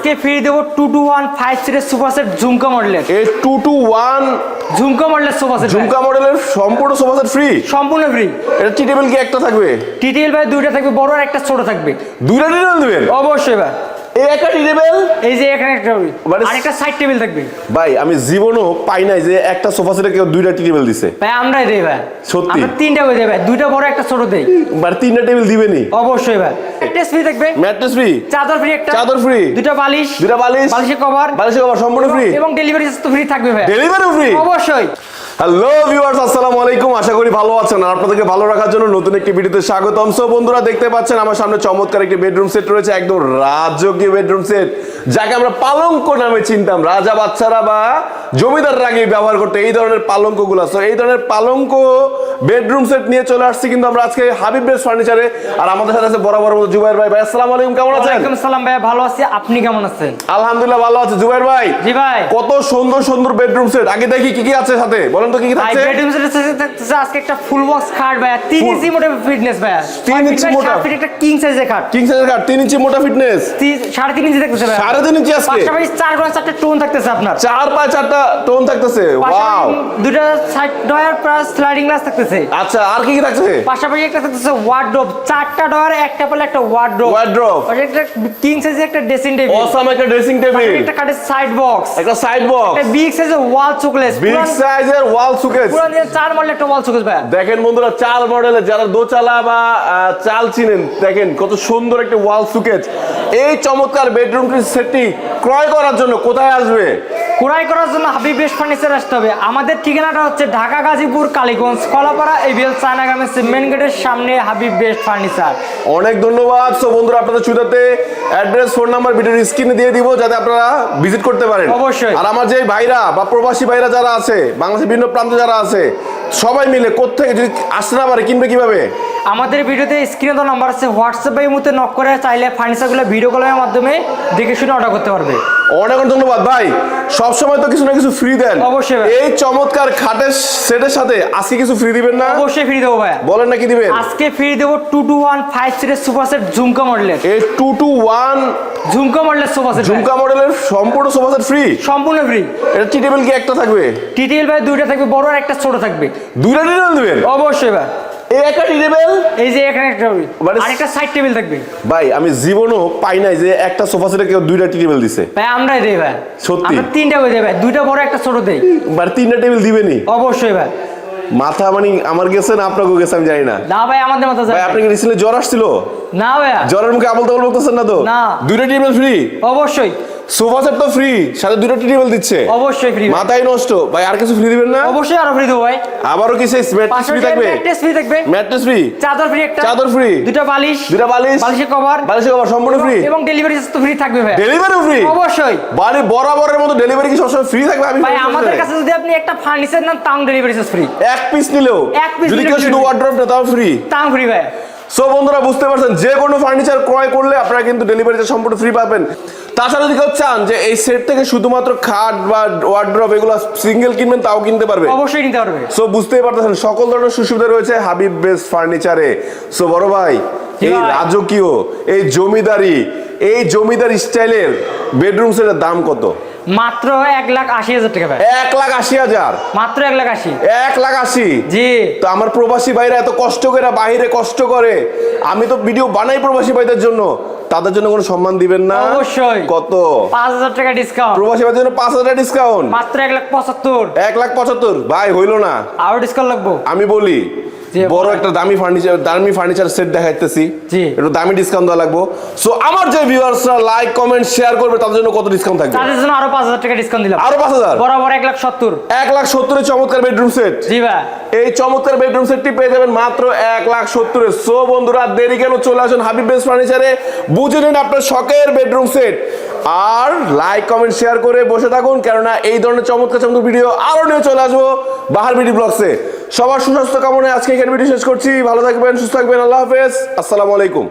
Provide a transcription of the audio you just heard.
আজকে ফ্রি দেবো two two one five সিটের সুপার সেট ঝুমকা মডেলের। এই টু টু ওয়ান ঝুমকা মডেলের সোফা সেট ঝুমকা মডেলের সম্পূর্ণ সোফা সেট ফ্রি সম্পূর্ণ ফ্রি এটা টি টেবিল কি একটা থাকবে? টিটিএল ভাই দুইটা থাকবে বড় আর একটা ছোট থাকবে। দুইটা টি টেবিল দিবেন অবশ্যই ভাই। এই একটা টি টেবিল এই যে এখানে একটা মানে- আর একটা সাইড টেবিল থাকবে। ভাই আমি জীবনও পাই নাই যে একটা সোফা সেটে কেউ দুইটা টি টেবিল দিছে। ভাই আমরাই দেই ভাই। সত্যি? আমরা তিনটা করে দেই ভাই। দুইটা বড় একটা ছোট দেই। মানে তিনটা টেবিল দিবেনি অবশ্যই ভাই। টেস্ট ফ্রি থাকবে। ম্যাট্রেস ফ্রি চাদর ফ্রি একটা। চাদর ফ্রি দুটো বালিশ। দুটো বালিশ? বালিশের কভার বালিশের কভার সম্পূর্ণ ফ্রি এবং ডেলিভারি তো ফ্রি থাকবে ভাই ডেলিভারি ফ্রি অবশ্যই। হ্যালো ভিউয়ার্স আসসালামু আলাইকুম। আশা করি ভালো আছেন আর আপনাদেরকে ভালো রাখার জন্য নতুন একটি ভিডিওতে স্বাগতম। সো বন্ধুরা দেখতে পাচ্ছেন আমার সামনে চমৎকার একটি বেডরুম সেট রয়েছে একদম রাজকীয় বেডরুম সেট যাকে আমরা পালঙ্ক নামে চিনতাম রাজা বাচ্চারা বা জমিদাররা আগে ব্যবহার করতে এই ধরনের পালঙ্কগুলো। সো এই ধরনের পালঙ্ক বেডরুম সেট নিয়ে চলে আসছি কিন্তু আমরা আজকে হাবিব বেস ফার্নিচারে আর আমাদের সাথে আছে বরাবর মতো জুবাইর ভাই। ভাই আসসালামু আলাইকুম কেমন আছেন? ওয়ালাইকুম সালাম ভাই ভালো আছি। আপনি কেমন আছেন? আলহামদুলিল্লাহ ভালো আছে। জুবাইর ভাই জি ভাই। কত সুন্দর সুন্দর বেডরুম সেট আগে দেখি কি কি আছে সাথে। বলেন তো কি কি থাকছে? বেডরুম সাথে থাকতেছে আজকে একটা ফুল বক্স খাট ভাই তিন Full- ইঞ্চি মোটা ফিটনেস ভাই তিন ইঞ্চি মোটা? একটা কিং সাইজের খাট। কিং সাইজের কাঠ তিন ইঞ্চি মোটা ফিটনেস তিন- সাড়ে তিন ইঞ্চি থাকতেছে ভাই সাড়ে তিন ইঞ্চি আজকে পাশাপাশি চার ঘণ্টা চারটে টোন থাকতেছে আপনার। চার পাঁচ চারটা টোন থাকতেছে? ওয়াও। দুটো side drawer plus sliding glass থাকতেছে। আচ্ছা আর কি কি থাকছে পাশাপাশি একটা থাকতেছে ওয়ার্ড্রোব চারটা ডয়ার একটা একটা ওয়ার্ড্রোব ওয়ার্ড্রপ একটা কিং সাইজের একটা ড্রেসিং টেবিল অসাম একটা ড্রেসিং টেবিল একটা কাঠের সাইড বক্স একটা সাইড বক্স একটা বিগ সাইজের ওয়াল চোকলেস বিগ সাইজের ওয়াল সুকেস পুরান দিনের চার মডেল একটা ওয়াল চোকলেস ভাই দেখেন বন্ধুরা চাল মডেলের যারা দোচালা বা চাল চিনেন দেখেন কত সুন্দর একটা ওয়াল সুকেজ এই চমৎকার বেডরুম সেটটি ক্রয় করার জন্য কোথায় আসবে? ক্রয় করার জন্য হাবিব বেস্ট ফার্নিচার আসতে হবে। আমাদের ঠিকানাটা হচ্ছে Dhaka Gazipur Kaliganj Kalapara AVL China garments main গেটের সামনে হাবিব বেস্ট ফার্নিচার অনেক ধন্যবাদ। সো বন্ধুরা আপনাদের সুবিধাতে অ্যাড্রেস ফোন নাম্বার ভিডিওর স্ক্রিনে দিয়ে দিব যাতে আপনারা ভিজিট করতে পারেন। অবশ্যই। আর আমার যে ভাইরা বা প্রবাসী ভাইরা যারা আছে বাংলাদেশের বিভিন্ন প্রান্তে যারা আছে সবাই মিলে কোথেকে যদি আসতে না পারে কিনবে কীভাবে? আমাদের ভিডিওতে স্ক্রিনে তো নাম্বার আছে হোয়াটসঅ্যাপে এই মুহূর্তে নক করে চাইলে ফার্নিচারগুলো ভিডিও কলের মাধ্যমে দেখে শুনে অর্ডার করতে পারবে। অনেক অনেক ধন্যবাদ। ভাই সব সময় তো কিছু না কিছু ফ্রি দেন। অবশ্যই। এই চমৎকার খাটের সেটের সাথে আজকে কিছু ফ্রি দিবেন না? অবশ্যই ফ্রি দেবো ভাই বলেন না কি দিবেন? আজকে ফ্রি দেবো টু টু ওয়ান ফাইভ সিটের সুপার সেট ঝুমকা মডেলের এই টু টু ওয়ান ঝুমকা মডেলের সোফা সেট ঝুমকা মডেলের সম্পূর্ণ সোফা সেট ফ্রি সম্পূর্ণ ফ্রি এটা টি টেবিল কি একটা থাকবে? টিটিএল ভাই দুইটা থাকবে বড় আর একটা ছোট থাকবে। দুইটা টি টেবিল দিবেন? অবশ্যই ভাই। এই একটা টেবিল? এই যে এখানে একটা মানে- আরেকটা সাইড টেবিল থাকবে। ভাই আমি জীবনও পাই নাই যে একটা সোফা সেটে কেউ দুইটা টেবিল দিছে। ভাই আমরাই দেই ভাই। সত্যি? আমরা তিনটা করে দেই ভাই দুইটা বড় একটা ছোট দেই। মানে তিনটা টেবিল দিবেনি? অবশ্যই ভাই। মাথা মানে আমার গেছে না আপনাকেও গেছে আমি জানি না। না ভাই আমাদের ভাই আপনাকে রিসেন্টলি জ্বর আসছিল? না ভাইয়া। জ্বরের মুখে আবল তাবল বলতেছেন না তো? না। দুইটা টেবিল ফ্রি? অবশ্যই। সোফা সেট তো ফ্রি সাথে দুইটা টি টেবিল দিচ্ছে। অবশ্যই ফ্রি মাথায় নষ্ট। ভাই আর কিছু ফ্রি দিবেন না? অবশ্যই আরও ফ্রি দেবো ভাই। আবারও কি সেই ম্যাট্রেস ফ্রি থাকবে? ম্যাট্রেস ফ্রি থাকবে। ম্যাট্রেস ফ্রি চাদর ফ্রি একটা। চাদর free? দুটো বালিশ। দুইটা বালিশ? বালিশের কভার বালিশের কভার সম্পূর্ণ ফ্রি এবং ডেলিভারি তো ফ্রি থাকবে ভাই। ডেলিভারি ফ্রি অবশ্যই। বাড়ি বরাবরের মতো ডেলিভারি কি সবসময় ফ্রি থাকবে? আমি ভাই আমাদের কাছে যদি আপনি একটা ফার্নিচার নেন তাও ডেলিভারি ফ্রি এক পিস নিলেও। এক piece যদি কেউ শুধু ওয়ার্ড্রপ না তাও ফ্রি তাও ফ্রি ভাই। সো বন্ধুরা বুঝতে পারছেন যে কোনো ফার্নিচার ক্রয় করলে আপনারা কিন্তু ডেলিভারিতে সম্পূর্ণ ফ্রি পাবেন। তাছাড়া যদি কেউ চান যে এই সেট থেকে শুধুমাত্র খাট বা ওয়ার্ড্রপ এগুলো সিঙ্গেল কিনবেন তাও কিনতে পারবে। অবশ্যই নিতে পারবে। সো বুঝতেই পারতেছেন সকল ধরনের সুবিধা রয়েছে হাবিব বেস্ট ফার্নিচারে সো বড় ভাই এই রাজকীয় এই জমিদারি এই জমিদার স্টাইলের বেডরুম সেটের দাম কত? মাত্র এক লাখ আশি হাজার টাকা ভাই। এক লাখ আশি হাজার? মাত্র এক লাখ আশি। এক লাখ আশি? জি। তো আমার প্রবাসী ভাইরা এত কষ্ট করে বাইরে কষ্ট করে আমি তো ভিডিও বানাই প্রবাসী ভাইদের জন্য। তাদের জন্য কোনো সম্মান দিবেন না? অবশ্যই। কত? পাঁচ হাজার টাকা ডিসকাউন্ট প্রবাসী ভাইদের জন্য পাঁচ হাজার ডিসকাউন্ট মাত্র এক লাখ পঁচাত্তর। এক লাখ পঁচাত্তর? ভাই হইল না। আরও ডিসকাউন্ট লাগবো। আমি বলি বড় একটা দামি ফার্নিচার দামি ফার্নিচার সেট দেখাইতেছি। একটু দামি ডিসকাউন্ট দেওয়া লাগবো। সো আমার যে ভিউয়ার্সরা লাইক কমেন্ট শেয়ার করবে তাদের জন্য কত ডিসকাউন্ট থাকবে? তাদের জন্য আরও পাঁচ হাজার টাকা ডিসকাউন্ট দিলাম। আরও পাঁচ হাজার? বরাবর এক লাখ সত্তর। এক লাখ সত্তরের চমৎকার বেডরুম সেট জি ভাই। এই চমৎকার বেডরুম সেটটি পেয়ে যাবেন মাত্র এক লাখ সত্তরে সো বন্ধুরা দেরি কেন চলে আসুন হাবিব বেস ফার্নিচারে বুঝে নিন আপনার শখের বেডরুম সেট আর লাইক কমেন্ট শেয়ার করে বসে থাকুন। কেননা এই ধরনের চমৎকার চমৎকার ভিডিও আরও নিয়ে চলে আসব বাহার বিডি ব্লগসে সবার সুস্বাস্থ্য কামনায় আজকে এখানে ভিডিও শেষ করছি। ভালো থাকবেন, সুস্থ থাকবেন। আল্লাহ হাফেজ। আসসালামু আলাইকুম।